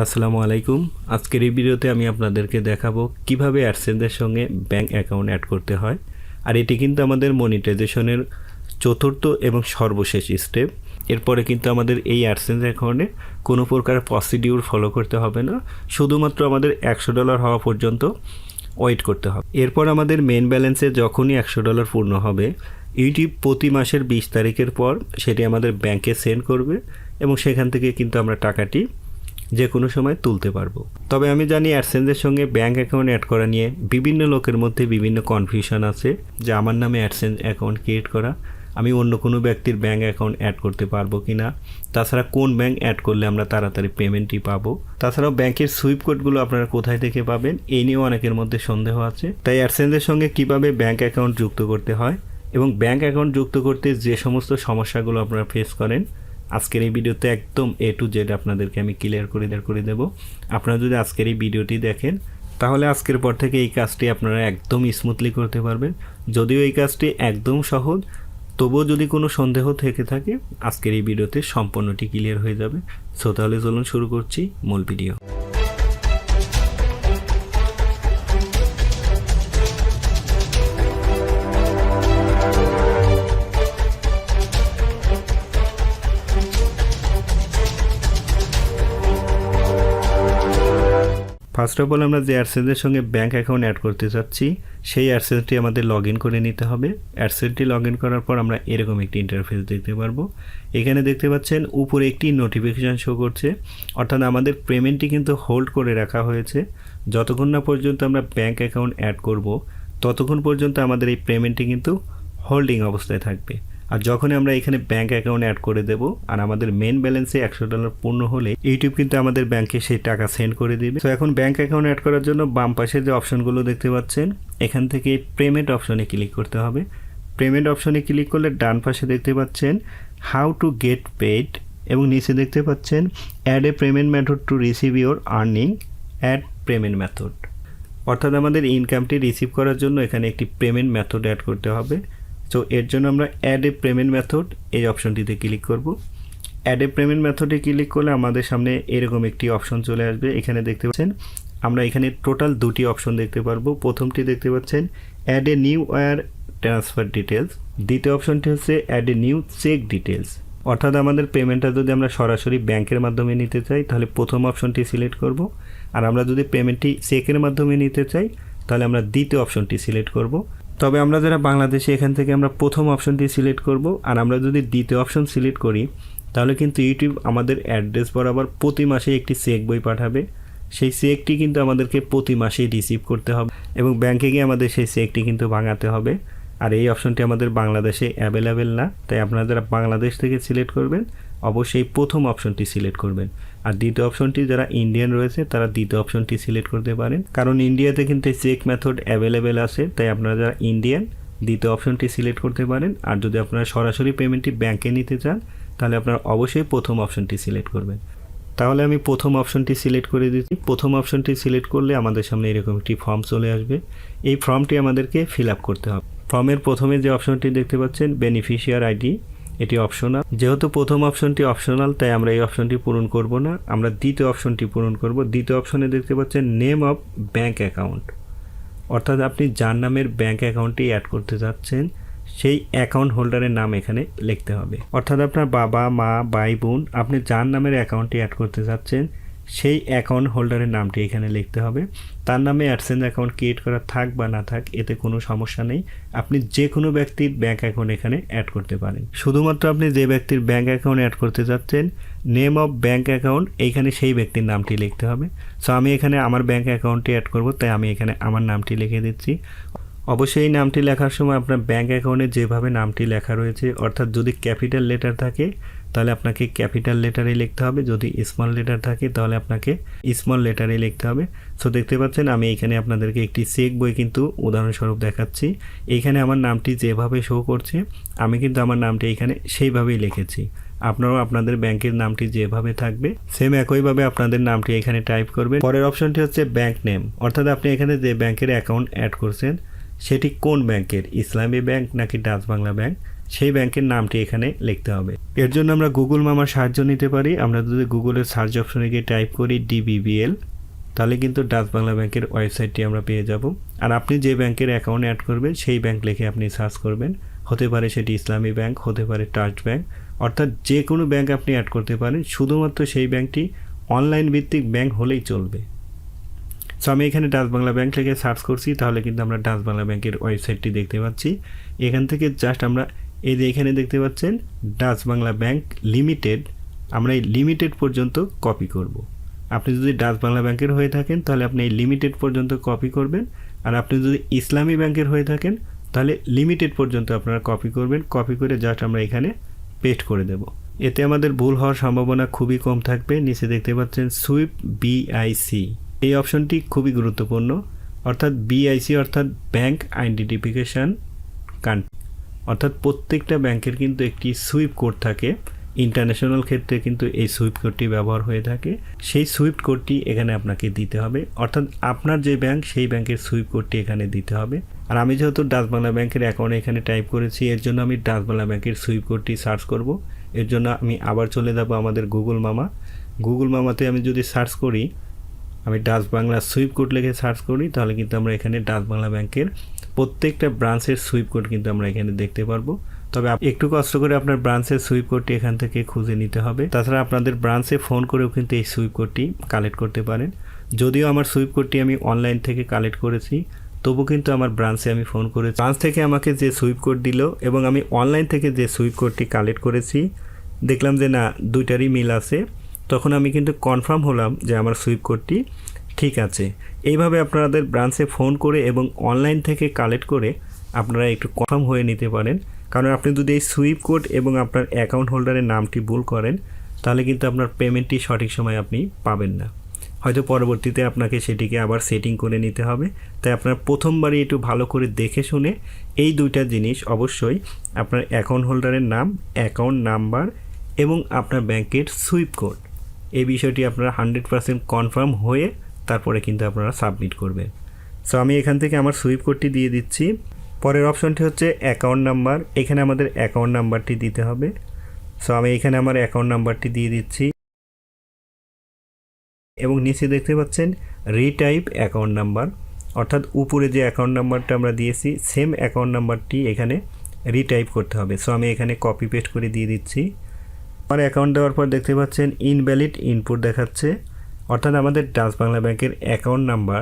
আসসালামু আলাইকুম। আজকের এই ভিডিওতে আমি আপনাদেরকে দেখাবো কীভাবে অ্যাডসেন্সের সঙ্গে ব্যাংক অ্যাকাউন্ট অ্যাড করতে হয়। আর এটি কিন্তু আমাদের মনিটাইজেশনের চতুর্থ এবং সর্বশেষ স্টেপ। এরপরে কিন্তু আমাদের এই অ্যাডসেন্স অ্যাকাউন্টে কোনো প্রকার প্রসিডিউর ফলো করতে হবে না। শুধুমাত্র আমাদের একশো ডলার হওয়া পর্যন্ত ওয়েট করতে হবে। এরপর আমাদের মেন ব্যালেন্সে যখনই একশো ডলার পূর্ণ হবে ইউটিউব প্রতি মাসের বিশ তারিখের পর সেটি আমাদের ব্যাংকে সেন্ড করবে এবং সেখান থেকে কিন্তু আমরা টাকাটি যে কোনো সময় তুলতে পারব। তবে আমি জানি অ্যাডসেন্সের সঙ্গে ব্যাঙ্ক অ্যাকাউন্ট অ্যাড করা নিয়ে বিভিন্ন লোকের মধ্যে বিভিন্ন কনফিউশন আছে যে আমার নামে অ্যাডসেন্স অ্যাকাউন্ট ক্রিয়েট করা, আমি অন্য কোনো ব্যক্তির ব্যাঙ্ক অ্যাকাউন্ট অ্যাড করতে পারব কি না, তাছাড়া কোন ব্যাঙ্ক অ্যাড করলে আমরা তাড়াতাড়ি পেমেন্টটি পাবো। তাছাড়াও ব্যাংকের সুইপ কোডগুলো আপনারা কোথায় থেকে পাবেন এই নিয়েও অনেকের মধ্যে সন্দেহ আছে। তাই অ্যাডসেন্সের সঙ্গে কীভাবে ব্যাঙ্ক অ্যাকাউন্ট যুক্ত করতে হয় এবং ব্যাঙ্ক অ্যাকাউন্ট যুক্ত করতে যে সমস্ত সমস্যাগুলো আপনারা ফেস করেন আজকের এই ভিডিওতে একদম এ টু জেড আপনাদেরকে আমি ক্লিয়ার করে করে দেবো। আপনারা যদি আজকের এই ভিডিওটি দেখেন, তাহলে আজকের পর থেকে এই কাজটি আপনারা একদম স্মুথলি করতে পারবেন। যদিও এই কাজটি একদম সহজ, তবুও যদি কোনো সন্দেহ থেকে থাকে, আজকের এই ভিডিওতে সম্পূর্ণটি ক্লিয়ার হয়ে যাবে। সো তাহলে চলুন শুরু করছি মূল ভিডিও। ফার্স্ট অফ অল আমরা যে অ্যাডসেন্সের সঙ্গে ব্যাঙ্ক অ্যাকাউন্ট অ্যাড করতে চাচ্ছি, সেই অ্যাডসেন্সটি আমাদের লগ ইন করে নিতে হবে। অ্যাডসেন্সটি লগ ইন করার পর আমরা এরকম একটি ইন্টারফেস দেখতে পারব। এখানে দেখতে পাচ্ছেন, উপরে একটি নোটিফিকেশান শো করছে। অর্থাৎ আমাদের পেমেন্টটি কিন্তু হোল্ড করে রাখা হয়েছে। যতক্ষণ না পর্যন্ত আমরা ব্যাঙ্ক অ্যাকাউন্ট অ্যাড করব, ততক্ষণ পর্যন্ত আমাদের এই পেমেন্টটি কিন্তু হোল্ডিং অবস্থায় থাকবে। আর যখনই আমরা এখানে ব্যাঙ্ক অ্যাকাউন্ট অ্যাড করে দেব, আর আমাদের মেন ব্যালেন্সে একশো ডলার পূর্ণ হলে ইউটিউব কিন্তু আমাদের ব্যাংকে সেই টাকা সেন্ড করে দিবে। তো এখন ব্যাঙ্ক অ্যাকাউন্ট অ্যাড করার জন্য বাম পাশে যে অপশনগুলো দেখতে পাচ্ছেন, এখান থেকে পেমেন্ট অপশনে ক্লিক করতে হবে। পেমেন্ট অপশনে ক্লিক করলে ডান পাশে দেখতে পাচ্ছেন হাউ টু গেট পেড এবং নিচে দেখতে পাচ্ছেন add a payment method to receive your earning add payment method অর্থাৎ আমাদের ইনকামটি রিসিভ করার জন্য এখানে একটি পেমেন্ট মেথড অ্যাড করতে হবে। তো এর জন্য আমরা অ্যাড এ পেমেন্ট মেথড এই অপশনটিতে ক্লিক করব। অ্যাড এ পেমেন্ট মেথডে ক্লিক করলে আমাদের সামনে এরকম একটি অপশন চলে আসবে। এখানে দেখতে পাচ্ছেন, আমরা এখানে টোটাল দুটি অপশন দেখতে পারব। প্রথমটি দেখতে পাচ্ছেন add a new wire transfer details দ্বিতীয় অপশনটি হচ্ছে add a new cheque details অর্থাৎ আমাদের পেমেন্টটা যদি আমরা সরাসরি ব্যাংকের মাধ্যমে নিতে চাই, তাহলে প্রথম অপশনটি সিলেক্ট করব। আর আমরা যদি পেমেন্টটি চেকের মাধ্যমে নিতে চাই, তাহলে আমরা দ্বিতীয় অপশনটি সিলেক্ট করব। তবে আমরা যারা বাংলাদেশে, এখান থেকে আমরা প্রথম অপশনটি সিলেক্ট করব। আর আমরা যদি দ্বিতীয় অপশন সিলেক্ট করি, তাহলে কিন্তু ইউটিউব আমাদের অ্যাড্রেস বরাবর প্রতি মাসে একটি চেক বই পাঠাবে। সেই চেকটি কিন্তু আমাদেরকে প্রতি মাসেই রিসিভ করতে হবে এবং ব্যাংকে গিয়ে আমাদের সেই চেকটি কিন্তু ভাঙাতে হবে। আর এই অপশনটি আমাদের বাংলাদেশে অ্যাভেলেবেল না, তাই আপনারা যারা বাংলাদেশ থেকে সিলেক্ট করবেন, অবশ্যই প্রথম অপশনটি সিলেক্ট করবেন। আর দ্বিতীয় অপশনটি যারা ইন্ডিয়ান রয়েছে, তারা দ্বিতীয় অপশনটি সিলেক্ট করতে পারেন। কারণ ইন্ডিয়াতে কিন্তু চেক মেথড অ্যাভেলেবেল আছে, তাই আপনারা যারা ইন্ডিয়ান দ্বিতীয় অপশনটি সিলেক্ট করতে পারেন। আর যদি আপনারা সরাসরি পেমেন্টটি ব্যাংকে নিতে চান, তাহলে আপনারা অবশ্যই প্রথম অপশনটি সিলেক্ট করবেন। তাহলে আমি প্রথম অপশনটি সিলেক্ট করে দিচ্ছি। প্রথম অপশনটি সিলেক্ট করলে আমাদের সামনে এরকম একটি ফর্ম চলে আসবে। এই ফর্মটি আমাদেরকে ফিল আপ করতে হবে। ফর্মের প্রথমে যে অপশনটি দেখতে পাচ্ছেন বেনিফিশিয়ার আইডি এটি অপশনাল যেহেতু প্রথম অপশনটি অপশনাল তাই আমরা এই অপশনটি পূরণ করব না। আমরা দ্বিতীয় অপশনটি পূরণ করব। দ্বিতীয় অপশনে দেখতে পাচ্ছেন নেম অফ ব্যাঙ্ক অ্যাকাউন্ট অর্থাৎ আপনি যার নামের ব্যাংক অ্যাকাউন্টটি অ্যাড করতে যাচ্ছেন, সেই অ্যাকাউন্ট হোল্ডারের নাম এখানে লিখতে হবে। অর্থাৎ আপনার বাবা, মা, ভাই, বোন, আপনি যার নামের অ্যাকাউন্টটি অ্যাড করতে যাচ্ছেন সেই অ্যাকাউন্ট হোল্ডারের নামটি এখানে লিখতে হবে। তার নামে অ্যাডসেন্স অ্যাকাউন্ট ক্রিয়েট করা থাক বা না থাক, এতে কোনো সমস্যা নেই। আপনি যে কোনো ব্যক্তির ব্যাঙ্ক অ্যাকাউন্ট এখানে অ্যাড করতে পারেন। শুধুমাত্র আপনি যে ব্যক্তির ব্যাঙ্ক অ্যাকাউন্ট অ্যাড করতে যাচ্ছেন নেম অফ ব্যাঙ্ক অ্যাকাউন্ট এইখানে সেই ব্যক্তির নামটি লিখতে হবে। সো আমি এখানে আমার ব্যাঙ্ক অ্যাকাউন্টটি অ্যাড করব, তাই আমি এখানে আমার নামটি লিখে দিচ্ছি। অবশ্যই এই নামটি লেখার সময় আপনার ব্যাঙ্ক অ্যাকাউন্টে যেভাবে নামটি লেখা রয়েছে, অর্থাৎ যদি ক্যাপিটাল লেটার থাকে, তাহলে আপনাকে ক্যাপিটাল লেটারে লিখতে হবে। যদি স্মল লেটার থাকে, তাহলে আপনাকে স্মল লেটারে লিখতে হবে। সো দেখতে পাচ্ছেন, আমি এখানে আপনাদেরকে একটি চেক বই কিন্তু উদাহরণস্বরূপ দেখাচ্ছি। এইখানে আমার নামটি যেভাবে শো করছে, আমি কিন্তু আমার নামটি এখানে সেইভাবেই লিখেছি। আপনারাও আপনাদের ব্যাংকের নামটি যেভাবে থাকবে সেম একইভাবে আপনাদের নামটি এখানে টাইপ করবেন। পরের অপশনটি হচ্ছে ব্যাংক নেম অর্থাৎ আপনি এখানে যে ব্যাংকের অ্যাকাউন্ট অ্যাড করছেন সেটি কোন ব্যাংকের? ইসলামী ব্যাংক নাকি ডাচ বাংলা ব্যাংক? সেই ব্যাংকের নামটি এখানে লিখতে হবে। এর জন্য আমরা গুগল মামার সাহায্য নিতে পারি। আমরা যদি গুগলের সার্চ অপশনে গিয়ে টাইপ করি ডিবিবিএল, তাহলে কিন্তু ডাচ বাংলা ব্যাংকের ওয়েবসাইটটি আমরা পেয়ে যাব। আর আপনি যে ব্যাংকের অ্যাকাউন্ট অ্যাড করবেন, সেই ব্যাংক লিখে আপনি সার্চ করবেন। হতে পারে সেটি ইসলামী ব্যাংক, হতে পারে ট্রাস্ট ব্যাংক। অর্থাৎ যে কোনো ব্যাংক আপনি অ্যাড করতে পারেন। শুধুমাত্র সেই ব্যাংকটি অনলাইন ভিত্তিক ব্যাংক হলেই চলবে। সো আমি এখানে ডাচ বাংলা ব্যাংক লিখে সার্চ করছি, তাহলে কিন্তু আমরা ডাচ বাংলা ব্যাংকের ওয়েবসাইটটি দেখতে পাচ্ছি। এখান থেকে জাস্ট আমরা এই যে এখানে দেখতে পাচ্ছেন ডাচ বাংলা ব্যাংক লিমিটেড আমরা এই লিমিটেড পর্যন্ত কপি করব। আপনি যদি ডাচ বাংলা ব্যাংকের হয়ে থাকেন, তাহলে আপনি এই লিমিটেড পর্যন্ত কপি করবেন। আর আপনি যদি ইসলামী ব্যাংকের হয়ে থাকেন, তাহলে লিমিটেড পর্যন্ত আপনারা কপি করবেন। কপি করে জাস্ট আমরা এখানে পেস্ট করে দেব। এতে আমাদের ভুল হওয়ার সম্ভাবনা খুবই কম থাকবে। নিচে দেখতে পাচ্ছেন সুইপ বিআইসি এই অপশনটি খুবই গুরুত্বপূর্ণ, অর্থাৎ বিআইসি অর্থাৎ ব্যাংক আইডেন্টিফিকেশান কান্ট্রি অর্থাৎ প্রত্যেকটা ব্যাংকের কিন্তু একটি সুইপ কোড থাকে। ইন্টারন্যাশনাল ক্ষেত্রে কিন্তু এই সুইপ কোডটি ব্যবহার হয়ে থাকে। সেই সুইফট কোডটি এখানে আপনাকে দিতে হবে। অর্থাৎ আপনার যে ব্যাংক সেই ব্যাংকের সুইপ কোডটি এখানে দিতে হবে। আর আমি যেহেতু ডাচ বাংলা ব্যাংকের অ্যাকাউন্ট এখানে টাইপ করেছি, এর জন্য আমি ডাচ বাংলা ব্যাংকের সুইপ কোডটি সার্চ করব। এর জন্য আমি আবার চলে যাব আমাদের গুগল মামা গুগল মামাতে আমি যদি সার্চ করি আমি ডাচ বাংলা সুইপ কোড লিখে সার্চ করি, তাহলে কিন্তু আমরা এখানে ডাচ বাংলা ব্যাংকের প্রত্যেকটা ব্রাঞ্চের সুইপ কোড কিন্তু আমরা এখানে দেখতে পারব। তবে একটু কষ্ট করে আপনার ব্রাঞ্চের সুইপ কোডটি এখান থেকে খুঁজে নিতে হবে। তাছাড়া আপনাদের ব্রাঞ্চে ফোন করেও কিন্তু এই সুইপ কোডটি কালেক্ট করতে পারেন। যদিও আমার সুইপ কোডটি আমি অনলাইন থেকে কালেক্ট করেছি, তবু কিন্তু আমার ব্রাঞ্চে আমি ফোন করে ব্রাঞ্চ থেকে আমাকে যে সুইপ কোড দিল এবং আমি অনলাইন থেকে যে সুইপ কোডটি কালেক্ট করেছি, দেখলাম যে না, দুইটারই মিল আছে। তখন আমি কিন্তু কনফার্ম হলাম যে আমার সুইপ কোডটি ঠিক আছে। এইভাবে আপনাদের ব্রাঞ্চে ফোন করে এবং অনলাইন থেকে কালেক্ট করে আপনারা একটু কনফার্ম হয়ে নিতে পারেন। কারণ আপনি যদি এই সুইপ কোড এবং আপনার অ্যাকাউন্ট হোল্ডারের নামটি ভুল করেন, তাহলে কিন্তু আপনার পেমেন্টটি সঠিক সময় আপনি পাবেন না। হয়তো পরবর্তীতে আপনাকে সেটিকে আবার সেটিং করে নিতে হবে। তাই আপনার প্রথমবারই একটু ভালো করে দেখে শুনে এই দুইটা জিনিস অবশ্যই আপনার অ্যাকাউন্ট হোল্ডারের নাম অ্যাকাউন্ট নাম্বার এবং আপনার ব্যাংকের সুইপ কোড এই বিষয়টি আপনারা হান্ড্রেড পার্সেন্ট কনফার্ম হয়ে তারপরে কিন্তু আপনারা সাবমিট করবেন। সো আমি এখান থেকে আমার সুইপ কোডটি দিয়ে দিচ্ছি। পরের অপশনটি হচ্ছে অ্যাকাউন্ট নাম্বার। এখানে আমাদের অ্যাকাউন্ট নাম্বারটি দিতে হবে। সো আমি এখানে আমার অ্যাকাউন্ট নাম্বারটি দিয়ে দিচ্ছি। এবং নিচে দেখতে পাচ্ছেন রিটাইপ অ্যাকাউন্ট নাম্বার। অর্থাৎ উপরে যে অ্যাকাউন্ট নাম্বারটা আমরা দিয়েছি সেম অ্যাকাউন্ট নাম্বারটি এখানে রিটাইপ করতে হবে। সো আমি এখানে কপি পেস্ট করে দিয়ে দিচ্ছি। আমার অ্যাকাউন্ট দেওয়ার পর দেখতে পাচ্ছেন ইনভ্যালিড ইনপুট দেখাচ্ছে। অর্থাৎ আমাদের ডাচ বাংলা ব্যাংকের অ্যাকাউন্ট নাম্বার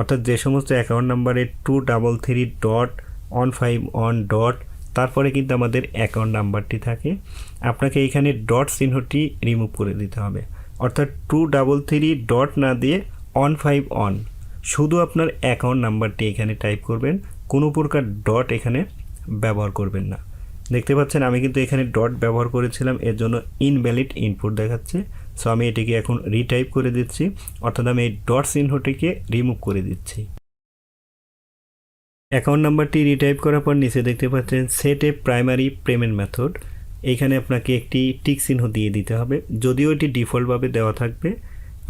অর্থাৎ যে সমস্ত অ্যাকাউন্ট নাম্বারে two double three dot one five one dot তারপরে কিন্তু আমাদের অ্যাকাউন্ট নাম্বারটি থাকে। আপনাকে এখানে ডট চিহ্নটি রিমুভ করে দিতে হবে। অর্থাৎ টু ডাবল থ্রি ডট না দিয়ে অন ফাইভ অন শুধু আপনার অ্যাকাউন্ট নাম্বারটি এখানে টাইপ করবেন। কোনো প্রকার ডট এখানে ব্যবহার করবেন না। দেখতে পাচ্ছেন, আমি কিন্তু এখানে ডট ব্যবহার করেছিলাম, এর জন্য ইনভ্যালিড ইনপুট দেখাচ্ছে। সো আমি এটিকে এখন রিটাইপ করে দিচ্ছি, অর্থাৎ আমি এই ডট চিহ্নটিকে রিমুভ করে দিচ্ছি। অ্যাকাউন্ট নাম্বারটি রিটাইপ করার পর নিচে দেখতে পাচ্ছেন set a primary payment method এইখানে আপনাকে একটি টিক চিহ্ন দিয়ে দিতে হবে, যদিও এটি ডিফল্টভাবে দেওয়া থাকবে।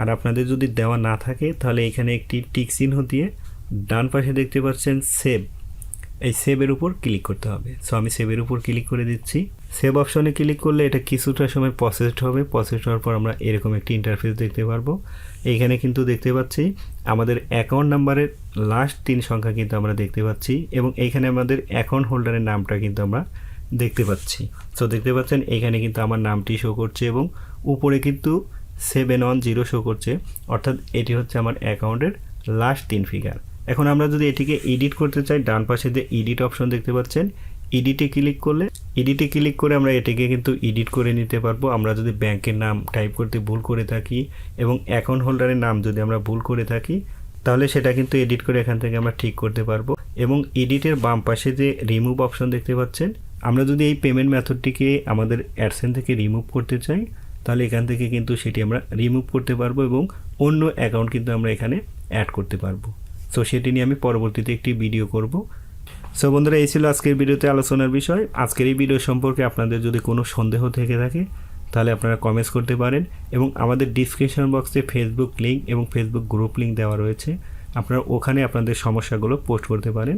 আর আপনাদের যদি দেওয়া না থাকে, তাহলে এখানে একটি টিক চিহ্ন দিয়ে ডান পাশে দেখতে পাচ্ছেন সেভ এই সেভের উপর ক্লিক করতে হবে। সো আমি সেভের উপর ক্লিক করে দিচ্ছি। সেভ অপশনে ক্লিক করলে এটা কিছুটা সময় প্রসেসড হবে। প্রসেসড হওয়ার পর আমরা এরকম একটি ইন্টারফেস দেখতে পারব। এইখানে কিন্তু দেখতে পাচ্ছি, আমাদের অ্যাকাউন্ট নাম্বারের লাস্ট তিন সংখ্যা কিন্তু আমরা দেখতে পাচ্ছি এবং এইখানে আমাদের অ্যাকাউন্ট হোল্ডারের নামটা কিন্তু আমরা দেখতে পাচ্ছি। সো দেখতে পাচ্ছেন এখানে কিন্তু আমার নামটি শো করছে এবং উপরে কিন্তু সেভেন ওয়ান জিরো শো করছে। অর্থাৎ এটি হচ্ছে আমার অ্যাকাউন্টের লাস্ট তিন ফিগার এখন আমরা যদি এটিকে এডিট করতে চাই, ডান পাশে যে এডিট অপশন দেখতে পাচ্ছেন এডিটে ক্লিক করলে এডিটে ক্লিক করে আমরা এটিকে কিন্তু এডিট করে নিতে পারব। আমরা যদি ব্যাংকের নাম টাইপ করতে ভুল করে থাকি এবং অ্যাকাউন্ট হোল্ডারের নাম যদি আমরা ভুল করে থাকি, তাহলে সেটা কিন্তু এডিট করে এখান থেকে আমরা ঠিক করতে পারব। এবং এডিটের বাম পাশে যে রিমুভ অপশন দেখতে পাচ্ছেন, আমরা যদি এই পেমেন্ট মেথডটিকে আমাদের অ্যাডসেন থেকে রিমুভ করতে চাই, তাহলে এখান থেকে কিন্তু সেটি আমরা রিমুভ করতে পারব এবং অন্য অ্যাকাউন্ট কিন্তু আমরা এখানে অ্যাড করতে পারব। সো সেটি নিয়ে আমি পরবর্তীতে একটি ভিডিও করব। সো বন্ধুরা, এই ছিল আজকের ভিডিওতে আলোচনার বিষয়। আজকের এই ভিডিও সম্পর্কে আপনাদের যদি কোনো সন্দেহ থেকে থাকে, তাহলে আপনারা কমেন্টস করতে পারেন এবং আমাদের ডিসক্রিপশন বক্সে ফেসবুক লিঙ্ক এবং ফেসবুক গ্রুপ লিঙ্ক দেওয়া রয়েছে। আপনারা ওখানে আপনাদের সমস্যাগুলো পোস্ট করতে পারেন।